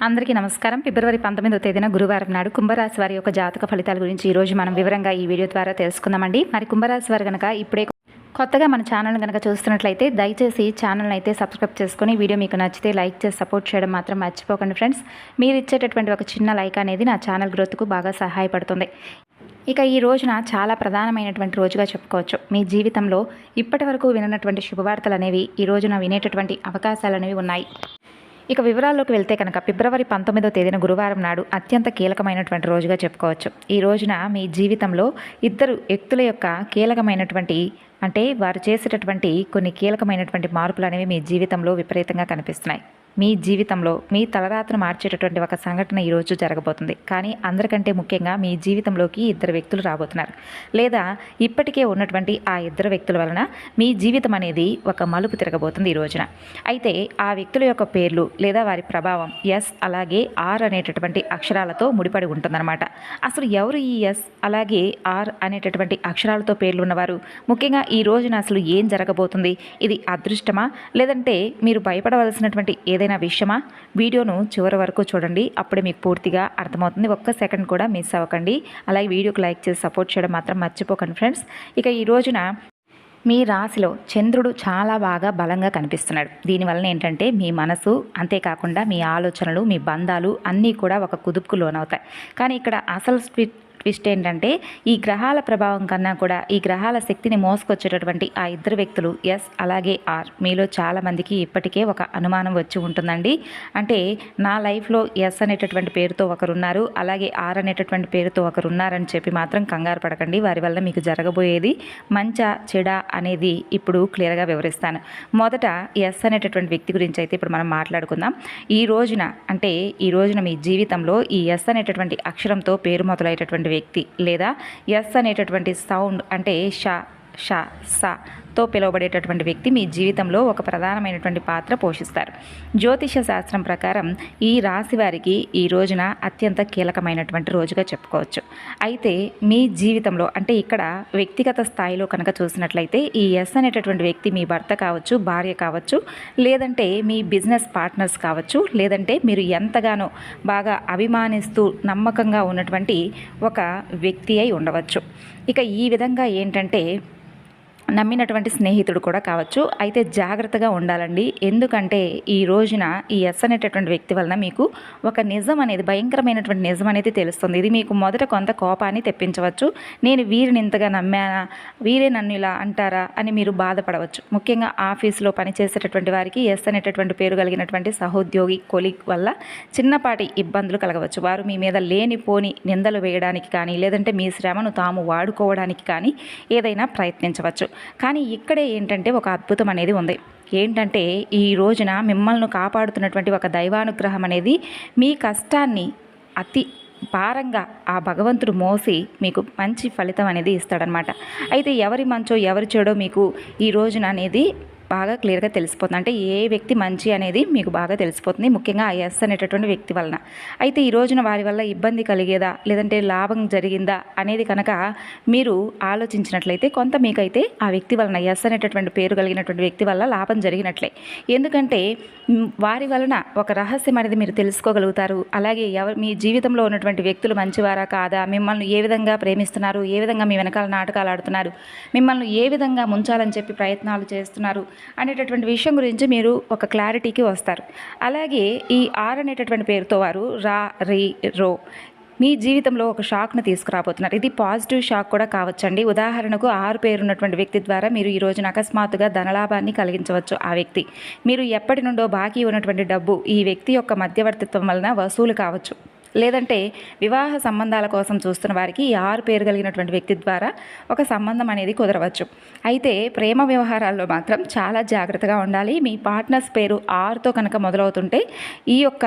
అందరికీ నమస్కారం. ఫిబ్రవరి పంతొమ్మిదో తేదీన గురువారం నాడు కుంభరాశి వారి యొక్క జాతక ఫలితాల గురించి ఈరోజు మనం వివరంగా ఈ వీడియో ద్వారా తెలుసుకుందామండి. మరి కుంభరాశి వారు కనుక ఇప్పుడే కొత్తగా మన ఛానల్ కనుక చూస్తున్నట్లయితే దయచేసి ఛానల్ అయితే సబ్స్క్రైబ్ చేసుకొని వీడియో మీకు నచ్చితే లైక్ చేసి సపోర్ట్ చేయడం మాత్రం మర్చిపోకండి ఫ్రెండ్స్. మీరు ఇచ్చేటటువంటి ఒక చిన్న లైక్ అనేది నా ఛానల్ గ్రోత్కు బాగా సహాయపడుతుంది. ఇక ఈ రోజున చాలా ప్రధానమైనటువంటి రోజుగా చెప్పుకోవచ్చు. మీ జీవితంలో ఇప్పటి వరకు వినటువంటి శుభవార్తలు అనేవి ఈ రోజున వినేటటువంటి అవకాశాలు అనేవి ఉన్నాయి. ఇక వివరాల్లోకి వెళ్తే కనుక ఫిబ్రవరి పంతొమ్మిదో తేదీన గురువారం నాడు అత్యంత కీలకమైనటువంటి రోజుగా చెప్పుకోవచ్చు. ఈ రోజున మీ జీవితంలో ఇద్దరు వ్యక్తుల యొక్క కీలకమైనటువంటి అంటే వారు చేసేటటువంటి కొన్ని కీలకమైనటువంటి మార్పులు అనేవి మీ జీవితంలో విపరీతంగా కనిపిస్తున్నాయి. మీ జీవితంలో మీ తలరాత్రి మార్చేటటువంటి ఒక సంఘటన ఈరోజు జరగబోతుంది. కానీ అందరికంటే ముఖ్యంగా మీ జీవితంలోకి ఇద్దరు వ్యక్తులు రాబోతున్నారు. లేదా ఇప్పటికే ఉన్నటువంటి ఆ ఇద్దరు వ్యక్తుల వలన మీ జీవితం అనేది ఒక మలుపు తిరగబోతుంది ఈ రోజున. అయితే ఆ వ్యక్తుల యొక్క పేర్లు లేదా వారి ప్రభావం ఎస్ అలాగే ఆర్ అనేటటువంటి అక్షరాలతో ముడిపడి ఉంటుందన్నమాట. అసలు ఎవరు ఈ ఎస్ అలాగే ఆర్ అనేటటువంటి అక్షరాలతో పేర్లు ఉన్నవారు ముఖ్యంగా ఈ రోజున అసలు ఏం జరగబోతుంది? ఇది అదృష్టమా? లేదంటే మీరు భయపడవలసినటువంటి ఏదైనా విషయమా? వీడియోను చివరి వరకు చూడండి. అప్పుడే మీకు పూర్తిగా అర్థమవుతుంది. ఒక్క సెకండ్ కూడా మిస్ అవ్వకండి. అలాగే వీడియోకి లైక్ చేసి సపోర్ట్ చేయడం మాత్రం మర్చిపోకండి ఫ్రెండ్స్. ఇక ఈ రోజున మీ రాశిలో చంద్రుడు చాలా బాగా బలంగా కనిపిస్తున్నాడు. దీనివలన ఏంటంటే మీ మనసు అంతేకాకుండా మీ ఆలోచనలు మీ బంధాలు అన్నీ కూడా ఒక కుదుపుకు లోనవుతాయి. కానీ ఇక్కడ అసలు స్వి- ట్విస్ట్ ఏంటంటే ఈ గ్రహాల ప్రభావం కన్నా కూడా ఈ గ్రహాల శక్తిని మోసుకొచ్చేటటువంటి ఆ ఇద్దరు వ్యక్తులు ఎస్ అలాగే ఆర్ మీలో చాలామందికి ఇప్పటికే ఒక అనుమానం వచ్చి ఉంటుందండి. అంటే నా లైఫ్లో ఎస్ అనేటటువంటి పేరుతో ఒకరున్నారు అలాగే ఆర్ అనేటటువంటి పేరుతో ఒకరు ఉన్నారని చెప్పి మాత్రం కంగారు పడకండి. వారి వల్ల మీకు జరగబోయేది మంచా చెడ అనేది ఇప్పుడు క్లియర్గా వివరిస్తాను. మొదట ఎస్ అనేటటువంటి వ్యక్తి గురించి అయితే ఇప్పుడు మనం మాట్లాడుకుందాం. ఈ రోజున అంటే ఈ రోజున మీ జీవితంలో ఈ ఎస్ అనేటటువంటి అక్షరంతో పేరు మొదలయ్యేటటువంటి వ్యక్తి లేదా ఎస్ అనేటటువంటి సౌండ్ అంటే షా షా సా తో పిలువబడేటటువంటి వ్యక్తి మీ జీవితంలో ఒక ప్రధానమైనటువంటి పాత్ర పోషిస్తారు. జ్యోతిష శాస్త్రం ప్రకారం ఈ రాశి వారికి ఈ రోజున అత్యంత కీలకమైనటువంటి రోజుగా చెప్పుకోవచ్చు. అయితే మీ జీవితంలో అంటే ఇక్కడ వ్యక్తిగత స్థాయిలో కనుక చూసినట్లయితే ఈ ఎస్ అనేటటువంటి వ్యక్తి మీ భర్త కావచ్చు భార్య కావచ్చు లేదంటే మీ బిజినెస్ పార్ట్నర్స్ కావచ్చు లేదంటే మీరు ఎంతగానో బాగా అభిమానిస్తూ నమ్మకంగా ఉన్నటువంటి ఒక వ్యక్తి అయి ఉండవచ్చు. ఇక ఈ విధంగా ఏంటంటే నమ్మినటువంటి స్నేహితుడు కూడా కావచ్చు. అయితే జాగ్రత్తగా ఉండాలండి. ఎందుకంటే ఈ రోజున ఈ ఎస్ అనేటటువంటి వ్యక్తి వలన మీకు ఒక నిజం అనేది భయంకరమైనటువంటి నిజం అనేది తెలుస్తుంది. ఇది మీకు మొదట కొంత కోపాన్ని తెప్పించవచ్చు. నేను వీరిని ఇంతగా నమ్మానా? వీరే నన్ను ఇలా అంటారా? అని మీరు బాధపడవచ్చు. ముఖ్యంగా ఆఫీస్లో పనిచేసేటటువంటి వారికి ఎస్ అనేటటువంటి పేరు కలిగినటువంటి సహోద్యోగి కొలిగ్ వల్ల చిన్నపాటి ఇబ్బందులు కలగవచ్చు. వారు మీ మీద లేనిపోని నిందలు వేయడానికి కానీ లేదంటే మీ శ్రమను తాము వాడుకోవడానికి కానీ ఏదైనా ప్రయత్నించవచ్చు. కానీ ఇక్కడే ఏంటంటే ఒక అద్భుతం అనేది ఉంది. ఏంటంటే ఈ రోజున మిమ్మల్ని కాపాడుతున్నటువంటి ఒక దైవానుగ్రహం అనేది మీ కష్టాన్ని అతి భారంగా ఆ భగవంతుడు మోసి మీకు మంచి ఫలితం అనేది ఇస్తాడనమాట. అయితే ఎవరి మంచో ఎవరి చెడో మీకు ఈ రోజున అనేది బాగా క్లియర్గా తెలిసిపోతుంది. అంటే ఏ వ్యక్తి మంచి అనేది మీకు బాగా తెలిసిపోతుంది. ముఖ్యంగా ఐఎస్ ఎస్ అనేటటువంటి వ్యక్తి వలన. అయితే ఈ రోజున వారి వల్ల ఇబ్బంది కలిగేదా? లేదంటే లాభం జరిగిందా? అనేది కనుక మీరు ఆలోచించినట్లయితే కొంత మీకైతే ఆ వ్యక్తి వలన ఎస్ అనేటటువంటి పేరు కలిగినటువంటి వ్యక్తి వల్ల లాభం జరిగినట్లే. ఎందుకంటే వారి వలన ఒక రహస్యం అనేది మీరు తెలుసుకోగలుగుతారు. అలాగే ఎవరు మీ జీవితంలో ఉన్నటువంటి వ్యక్తులు మంచివారా కాదా? మిమ్మల్ని ఏ విధంగా ప్రేమిస్తున్నారు? ఏ విధంగా మీ వెనకాల నాటకాలు ఆడుతున్నారు? మిమ్మల్ని ఏ విధంగా ముంచాలని చెప్పి ప్రయత్నాలు చేస్తున్నారు? అనేటటువంటి విషయం గురించి మీరు ఒక క్లారిటీకి వస్తారు. అలాగే ఈ ఆర్ అనేటటువంటి పేరుతో వారు రా రీ రో మీ జీవితంలో ఒక షాక్ను తీసుకురాబోతున్నారు. ఇది పాజిటివ్ షాక్ కూడా కావచ్చండి. ఉదాహరణకు ఆరు పేరున్నటువంటి వ్యక్తి ద్వారా మీరు ఈ రోజున అకస్మాత్తుగా ధనలాభాన్ని కలిగించవచ్చు ఆ వ్యక్తి. మీరు ఎప్పటి నుండో బాకీ ఉన్నటువంటి డబ్బు ఈ వ్యక్తి యొక్క మధ్యవర్తిత్వం వలన వసూలు కావచ్చు. లేదంటే వివాహ సంబంధాల కోసం చూస్తున్న వారికి ఈ ఆరు పేరు కలిగినటువంటి వ్యక్తి ద్వారా ఒక సంబంధం అనేది కుదరవచ్చు. అయితే ప్రేమ వ్యవహారాల్లో మాత్రం చాలా జాగ్రత్తగా ఉండాలి. మీ పార్ట్నర్స్ పేరు ఆరుతో కనుక మొదలవుతుంటే ఈ యొక్క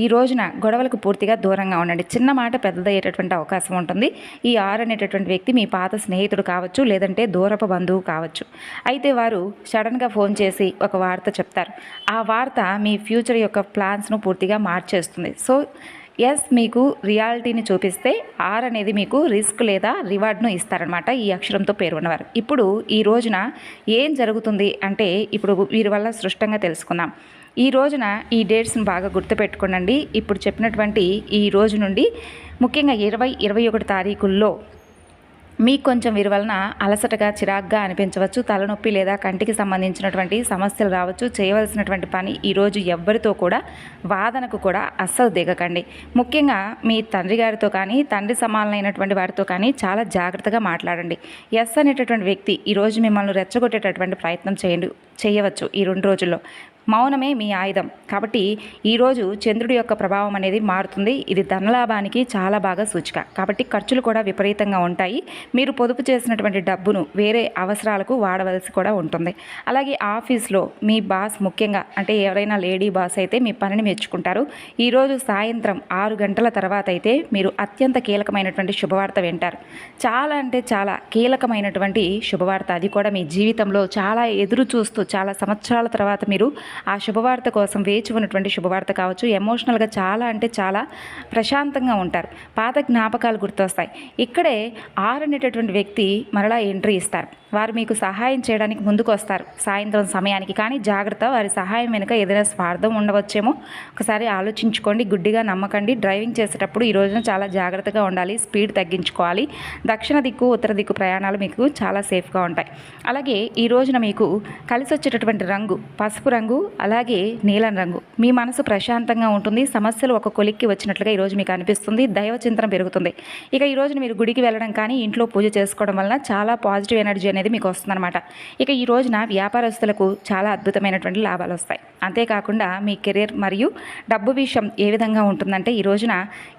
ఈ రోజున గొడవలకు పూర్తిగా దూరంగా ఉండండి. చిన్న మాట పెద్దదయ్యేటటువంటి అవకాశం ఉంటుంది. ఈ ఆర్ అనేటటువంటి వ్యక్తి మీ పాత స్నేహితుడు కావచ్చు లేదంటే దూరపు బంధువు కావచ్చు. అయితే వారు సడన్గా ఫోన్ చేసి ఒక వార్త చెప్తారు. ఆ వార్త మీ ఫ్యూచర్ యొక్క ప్లాన్స్ను పూర్తిగా మార్చేస్తుంది. సో ఎస్ మీకు రియాలిటీని చూపిస్తే ఆర్ అనేది మీకు రిస్క్ లేదా రివార్డ్ను ఇస్తారనమాట ఈ అక్షరంతో పేరు ఉన్నవారు ఇప్పుడు ఈ రోజున ఏం జరుగుతుంది అంటే ఇప్పుడు వీరి వల్ల సృష్టంగా తెలుసుకుందాం. ఈ రోజున ఈ డేట్స్ని బాగా గుర్తుపెట్టుకోనండి ఇప్పుడు చెప్పినటువంటి ఈ రోజు నుండి ముఖ్యంగా ఇరవై ఇరవై ఒకటి తారీఖుల్లో మీకు కొంచెం వీరి వలన అలసటగా చిరాగ్గా అనిపించవచ్చు. తలనొప్పి లేదా కంటికి సంబంధించినటువంటి సమస్యలు రావచ్చు. చేయవలసినటువంటి పని ఈరోజు ఎవ్వరితో కూడా వాదనకు కూడా అస్సలు దిగకండి. ముఖ్యంగా మీ తండ్రి గారితో కానీ తండ్రి సమానమైనటువంటి వారితో కానీ చాలా జాగ్రత్తగా మాట్లాడండి. ఎస్ అనేటటువంటి వ్యక్తి ఈరోజు మిమ్మల్ని రెచ్చగొట్టేటటువంటి ప్రయత్నం చేయండి చేయవచ్చు ఈ రెండు రోజుల్లో. మౌనమే మీ ఆయుధం. కాబట్టి ఈరోజు చంద్రుడి యొక్క ప్రభావం అనేది మారుతుంది. ఇది ధనలాభానికి చాలా బాగా సూచిక. కాబట్టి ఖర్చులు కూడా విపరీతంగా ఉంటాయి. మీరు పొదుపు చేసినటువంటి డబ్బును వేరే అవసరాలకు వాడవలసి కూడా ఉంటుంది. అలాగే ఆఫీస్లో మీ బాస్ ముఖ్యంగా అంటే ఎవరైనా లేడీ బాస్ అయితే మీ పనిని మెచ్చుకుంటారు. ఈరోజు సాయంత్రం ఆరు గంటల తర్వాత అయితే మీరు అత్యంత కీలకమైనటువంటి శుభవార్త వింటారు. చాలా అంటే చాలా కీలకమైనటువంటి శుభవార్త. అది కూడా మీ జీవితంలో చాలా ఎదురు చూస్తూ చాలా సంవత్సరాల తర్వాత మీరు ఆ శుభవార్త కోసం వేచి ఉన్నటువంటి శుభవార్త కావచ్చు. ఎమోషనల్గా చాలా అంటే చాలా ప్రశాంతంగా ఉంటారు. పాత జ్ఞాపకాలు గుర్తొస్తాయి. ఇక్కడే ఆర్ అనేటటువంటి వ్యక్తి మరలా ఎంట్రీ ఇస్తారు. వారు మీకు సహాయం చేయడానికి ముందుకు వస్తారు. సాయంత్రం సమయానికి. కానీ జాగ్రత్త వారి సహాయం వెనుక ఏదైనా స్వార్థం ఉండవచ్చేమో ఒకసారి ఆలోచించుకోండి గుడ్డిగా నమ్మకండి. డ్రైవింగ్ చేసేటప్పుడు ఈ రోజున చాలా జాగ్రత్తగా ఉండాలి స్పీడ్ తగ్గించుకోవాలి. దక్షిణ దిక్కు ఉత్తర దిక్కు ప్రయాణాలు మీకు చాలా సేఫ్గా ఉంటాయి. అలాగే ఈ రోజున మీకు కలిసి వచ్చేటటువంటి రంగు పసుపు రంగు అలాగే నీలం రంగు. మీ మనసు ప్రశాంతంగా ఉంటుంది సమస్యలు ఒక కొలిక్కి వచ్చినట్లుగా ఈరోజు మీకు అనిపిస్తుంది దైవ చింతన పెరుగుతుంది. ఇక ఈ రోజున మీరు గుడికి వెళ్ళడం కానీ ఇంట్లో పూజ చేసుకోవడం వలన చాలా పాజిటివ్ ఎనర్జీ అనేది మీకు వస్తుందన్నమాట. ఇక ఈ రోజున వ్యాపారస్తులకు చాలా అద్భుతమైనటువంటి లాభాలు వస్తాయి. అంతేకాకుండా మీ కెరీర్ మరియు డబ్బు విషయం ఏ విధంగా ఉంటుందంటే ఈ రోజున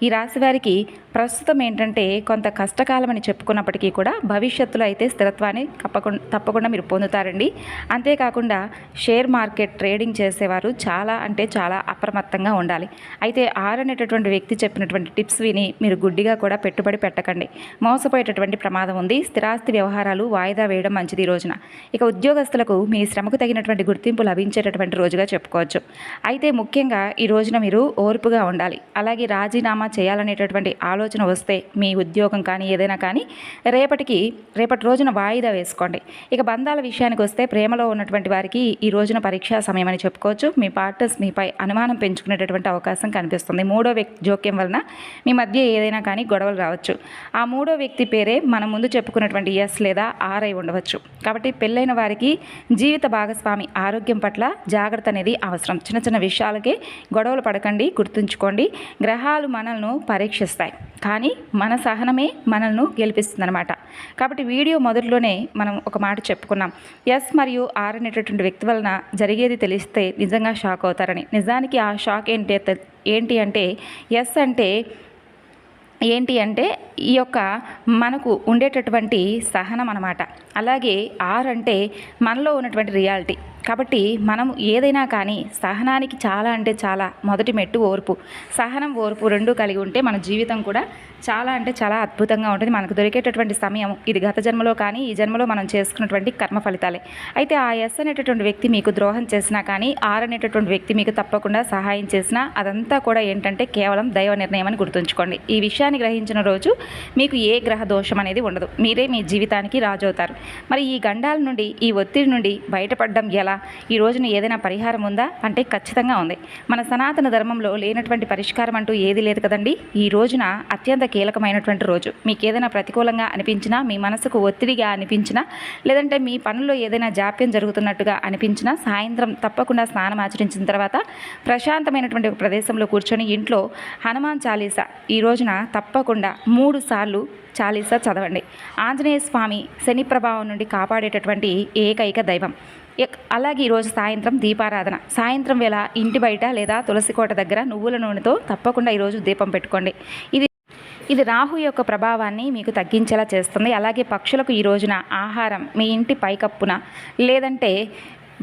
ఈ రాశి వారికి ప్రస్తుతం ఏంటంటే కొంత కష్టకాలం అని చెప్పుకున్నప్పటికీ కూడా భవిష్యత్తులో అయితే స్థిరత్వాన్ని తప్పకుండా తప్పకుండా మీరు పొందుతారండి. అంతేకాకుండా షేర్ మార్కెట్ ట్రేడింగ్ చేసేవారు చాలా అంటే చాలా అప్రమత్తంగా ఉండాలి. అయితే ఆర్ అనేటటువంటి వ్యక్తి చెప్పినటువంటి టిప్స్ విని మీరు గుడ్డిగా కూడా పెట్టుబడి పెట్టకండి. మోసపోయేటటువంటి ప్రమాదం ఉంది. స్థిరాస్తి వ్యవహారాలు వాయిదా వేయడం మంచిది ఈ రోజున. ఇక ఉద్యోగస్తులకు మీ శ్రమకు తగినటువంటి గుర్తింపు లభించేటటువంటి రోజుగా చెప్పుకోవచ్చు. అయితే ముఖ్యంగా ఈ రోజున మీరు ఓర్పుగా ఉండాలి. అలాగే రాజీనామా చేయాలనేటటువంటి ఆలోచన వస్తే మీ ఉద్యోగం కానీ ఏదైనా కానీ రేపటికి రేపటి రోజున వాయిదా వేసుకోండి. ఇక బంధాల విషయానికి వస్తే ప్రేమలో ఉన్నటువంటి వారికి ఈ రోజున పరీక్షా సమయం అని చెప్పుకోవచ్చు. మీ పార్ట్నర్స్ మీపై అనుమానం పెంచుకునేటటువంటి అవకాశం కనిపిస్తుంది. మూడో వ్యక్తి జోక్యం వలన మీ మధ్య ఏదైనా కానీ గొడవలు రావచ్చు. ఆ మూడో వ్యక్తి పేరే మనం ముందు చెప్పుకున్నటువంటి ఎస్ లేదా ఆర్ అయి ఉండవచ్చు. కాబట్టి పెళ్ళైన వారికి జీవిత భాగస్వామి ఆరోగ్యం పట్ల జాగ్రత్త అనేది అవసరం. చిన్న చిన్న విషయాలకే గొడవలు పడకండి గుర్తుంచుకోండి. గ్రహాలు మనల్ని పరీక్షిస్తాయి. కానీ మన సహనమే మనల్ని గెలిపిస్తుందనమాట కాబట్టి వీడియో మొదట్లోనే మనం ఒక మాట చెప్పుకున్నాం. ఎస్ మరియు ఆర్ అనేటటువంటి వ్యక్తి వలన జరిగేది తెలిస్తే నిజంగా షాక్ అవుతారని. నిజానికి ఆ షాక్ ఏంటి ఏంటి అంటే ఎస్ అంటే ఏంటి అంటే ఈ యొక్క మనకు ఉండేటటువంటి సహనం అనమాట అలాగే ఆర్ అంటే మనలో ఉన్నటువంటి రియాలిటీ. కాబట్టి మనం ఏదైనా కానీ సహనానికి చాలా అంటే చాలా మొదటి మెట్టు ఓర్పు. సహనం ఓర్పు రెండు కలిగి ఉంటే మన జీవితం కూడా చాలా అంటే చాలా అద్భుతంగా ఉంటుంది. మనకు దొరికేటటువంటి సమయం ఇది గత జన్మలో కానీ ఈ జన్మలో మనం చేసుకున్నటువంటి కర్మ ఫలితాలే. అయితే ఆ ఎస్ అనేటటువంటి వ్యక్తి మీకు ద్రోహం చేసినా కానీ ఆర్ అనేటటువంటి వ్యక్తి మీకు తప్పకుండా సహాయం చేసినా అదంతా కూడా ఏంటంటే కేవలం దైవ నిర్ణయం అని గుర్తుంచుకోండి. ఈ విషయాన్ని గ్రహించిన రోజు మీకు ఏ గ్రహ దోషం అనేది ఉండదు. మీరే మీ జీవితానికి రాజవుతారు. మరి ఈ గండాల నుండి ఈ ఒత్తిడి నుండి బయటపడడం ఎలా? ఈ రోజున ఏదైనా పరిహారం ఉందా? అంటే ఖచ్చితంగా ఉంది. మన సనాతన ధర్మంలో లేనటువంటి పరిష్కారం అంటూ ఏది లేదు కదండి. ఈ రోజున అత్యంత కీలకమైనటువంటి రోజు. మీకు ఏదైనా ప్రతికూలంగా అనిపించినా మీ మనసుకు ఒత్తిడిగా అనిపించినా లేదంటే మీ పనుల్లో ఏదైనా జాప్యం జరుగుతున్నట్టుగా అనిపించినా సాయంత్రం తప్పకుండా స్నానం ఆచరించిన తర్వాత ప్రశాంతమైనటువంటి ఒక ప్రదేశంలో కూర్చొని ఇంట్లో హనుమాన్ చాలీసా ఈ రోజున తప్పకుండా మూడు సార్లు చాలీసా చదవండి. ఆంజనేయ స్వామి శని ప్రభావం నుండి కాపాడేటటువంటి ఏకైక దైవం. అలాగే ఈరోజు సాయంత్రం దీపారాధన. సాయంత్రం వేళ ఇంటి బయట లేదా తులసి కోట దగ్గర నువ్వుల నూనెతో తప్పకుండా ఈరోజు దీపం పెట్టుకోండి. ఇది ఇది రాహు యొక్క ప్రభావాన్ని మీకు తగ్గించేలా చేస్తుంది. అలాగే పక్షులకు ఈ రోజున ఆహారం మీ ఇంటి పైకప్పున లేదంటే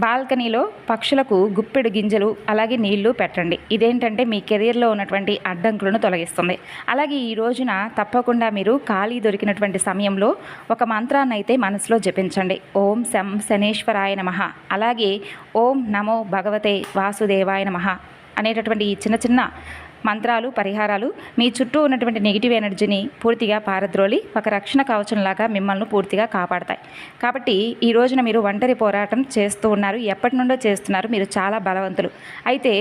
బాల్కనీలో పక్షులకు గుప్పెడు గింజలు అలాగే నీళ్ళు పెట్టండి. ఇదేంటంటే మీ కెరీర్లో ఉన్నటువంటి అడ్డంకులను తొలగిస్తుంది. అలాగే ఈ రోజున తప్పకుండా మీరు ఖాళీ దొరికినటువంటి సమయంలో ఒక మంత్రాన్ని అయితే మనసులో జపించండి. ఓం శం శనేశ్వరాయ నమః. అలాగే ఓం నమో భగవతే వాసుదేవాయ నమః అనేటటువంటి ఈ చిన్న చిన్న మంత్రాలు పరిహారాలు మీ చుట్టూ ఉన్నటువంటి నెగిటివ్ ఎనర్జీని పూర్తిగా పారద్రోలి ఒక రక్షణ కవచంలాగా మిమ్మల్ని పూర్తిగా కాపాడతాయి. కాబట్టి ఈ రోజున మీరు ఒంటరి పోరాటం చేస్తూ ఉన్నారు ఎప్పటి నుండో చేస్తున్నారు మీరు చాలా బలవంతులు. అయితే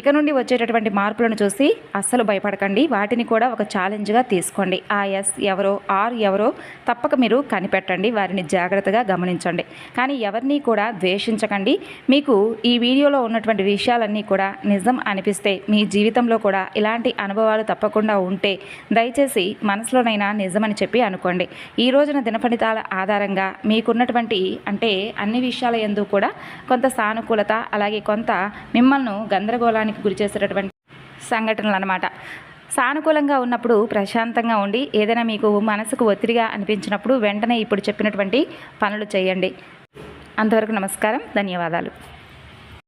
ఇక నుండి వచ్చేటటువంటి మార్పులను చూసి అస్సలు భయపడకండి వాటిని కూడా ఒక ఛాలెంజ్గా తీసుకోండి. ఆ ఎస్ ఎవరో ఆర్ ఎవరో తప్పక మీరు కనిపెట్టండి వారిని జాగ్రత్తగా గమనించండి. కానీ ఎవరిని కూడా ద్వేషించకండి. మీకు ఈ వీడియోలో ఉన్నటువంటి విషయాలన్నీ కూడా నిజం అనిపిస్తే మీ జీవితంలో కూడా ఇలాంటి అనుభవాలు తప్పకుండా ఉంటే దయచేసి మనసులోనైనా నిజమని చెప్పి అనుకోండి. ఈ రోజున దినఫలితాల ఆధారంగా మీకున్నటువంటి అంటే అన్ని విషయాల ఎందు కూడా కొంత సానుకూలత అలాగే కొంత మిమ్మల్ని గందరగోళానికి గురి చేసేటటువంటి సంఘటనలు అనమాట సానుకూలంగా ఉన్నప్పుడు ప్రశాంతంగా ఉండి ఏదైనా మీకు మనసుకు ఒత్తిడిగా అనిపించినప్పుడు వెంటనే ఇప్పుడు చెప్పినటువంటి పనులు చేయండి. అంతవరకు నమస్కారం ధన్యవాదాలు.